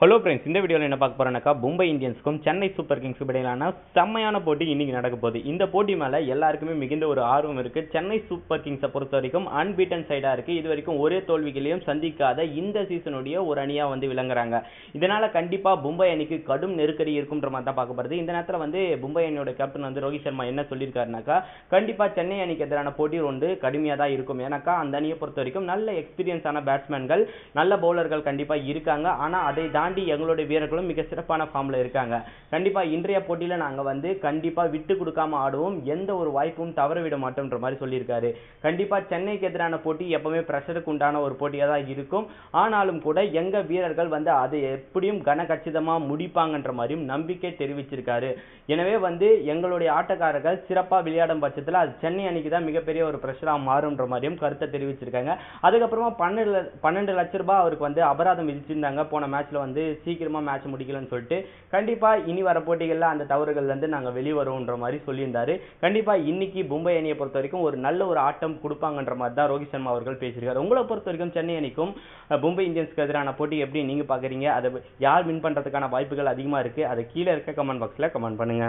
Hello friends இந்த வீடியோவில் என்ன பார்க்க போறோம்னாக்கா மும்பை இந்தியன்ஸ்க்கும் சென்னை சூப்பர் கிங்ஸுக்கும் இடையிலான செம்மையான போட்டி இன்றைக்கி நடக்க போகுது. இந்த போட்டி மேலே எல்லாருக்குமே மிகுந்த ஒரு ஆர்வம் இருக்குது சென்னை சூப்பர் கிங்ஸை பொறுத்த வரைக்கும் அன்பீட்டன் சைடாக இருக்குது இது வரைக்கும் ஒரே தோல்விகளையும் சந்திக்காத இந்த சீசனுடைய ஒரு அணியாக வந்து விளங்குறாங்க. இதனால் கண்டிப்பாக மும்பை அணிக்கு கடும் நெருக்கடி இருக்குன்ற மாதிரி தான் பார்க்க இந்த நேரத்தில் வந்து மும்பை அணியோட கேப்டன் வந்து ரோஹித் சர்மா என்ன சொல்லியிருக்காருனாக்கா கண்டிப்பாக சென்னை அணிக்கு எதிரான போட்டி வந்து கடுமையாக தான் இருக்கும். ஏன்னாக்கா அந்த அணியை பொறுத்த வரைக்கும் நல்ல எக்ஸ்பீரியன்ஸான பேட்ஸ்மேன்கள் நல்ல பவுலர்கள் கண்டிப்பாக இருக்காங்க. ஆனால் அதை தான் தாண்டி எங்களுடைய வீரர்களும் மிக சிறப்பான ஃபார்ம்ல இருக்காங்க. கண்டிப்பா இன்றைய போட்டியில நாங்க வந்து கண்டிப்பா விட்டு கொடுக்காம ஆடுவோம். எந்த ஒரு வாய்ப்பும் தவற விட மாட்டோம்ன்ற மாதிரி சொல்லியிருக்காரு. கண்டிப்பா சென்னைக்கு எதிரான போட்டி எப்பவுமே ப்ரெஷருக்கு உண்டான ஒரு போட்டியா தான் இருக்கும். ஆனாலும் கூட எங்க வீரர்கள் வந்து அதை எப்படியும் கனகச்சிதமாக முடிப்பாங்கன்ற மாதிரியும் நம்பிக்கை தெரிவிச்சிருக்காரு. எனவே வந்து எங்களுடைய ஆட்டக்காரர்கள் சிறப்பா விளையாடும் பட்சத்துல அது சென்னை அணிக்கு தான் மிகப்பெரிய ஒரு ப்ரெஷராக மாறும்ன்ற மாதிரியும் கருத்தை தெரிவிச்சிருக்காங்க. அதுக்கப்புறமா பன்னெண்டு பன்னெண்டு லட்ச ரூபாய் அவருக்கு வந்து அபராதம் விதிச்சிருந்தாங்க. போன மேட்ச்ல வந்து சீக்கிரமா மேட்ச் முடிக்கலன்னு சொல்லிட்டு கண்டிப்பா இனி வர போட்டிகள்ல அந்த தவறுகள்ல இருந்து நாங்க வெளிவருவோன்ற மாதிரி சொல்லியிருந்தாரு. கண்டிப்பா இன்னைக்கு மும்பை அணியை பொறுத்த வரைக்கும் ஒரு நல்ல ஒரு ஆட்டம் கொடுப்பாங்கன்ற மாதிரி தான் ரோஹித் சர்மா அவர்கள் பேசியிருக்காரு. உங்களை பொறுத்த வரைக்கும் சென்னை அணிக்கும் மும்பை இந்தியன்ஸ்க்கு எதிரான போட்டி எப்படி நீங்க பாக்குறீங்க? அதை யார் வின் பண்றதுக்கான வாய்ப்புகள் அதிகமா இருக்கு? அதை கீழே இருக்க கமெண்ட் பாக்ஸ்ல கமெண்ட் பண்ணுங்க.